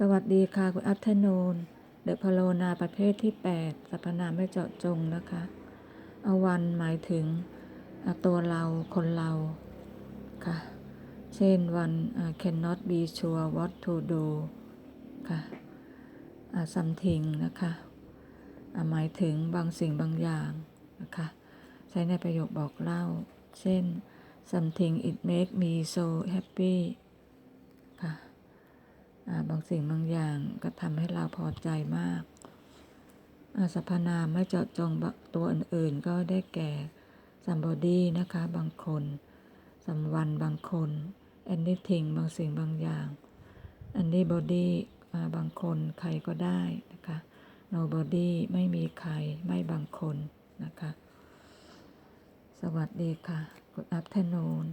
สวัสดีค่ะคุณอัพเทนนเดอะพโลนาประเภทที่ 8สรรพนามไม่เจาะจงนะคะ อวันหมายถึงตัวเราคนเราค่ะ เช่นวันอ่า cannot be sure what to do ค่ะอ่า something นะคะหมายถึงบางสิ่งบางอย่างนะคะ ใช้ในประโยคบอกเล่า เช่น something it make me so happy บางสิ่งบางอย่างก็ทำให้เราพอใจมากาสรรพนามไม่เจาะจงตัวอื่นๆ ก็ได้แก่ somebody นะคะ บางคน someone บางคน anything บางสิ่งบางอย่าง anybody อ่าบางคนใครก็ได้นะคะ nobody ไม่มีใครไม่บางคนนะคะ สวัสดีค่ะ good afternoon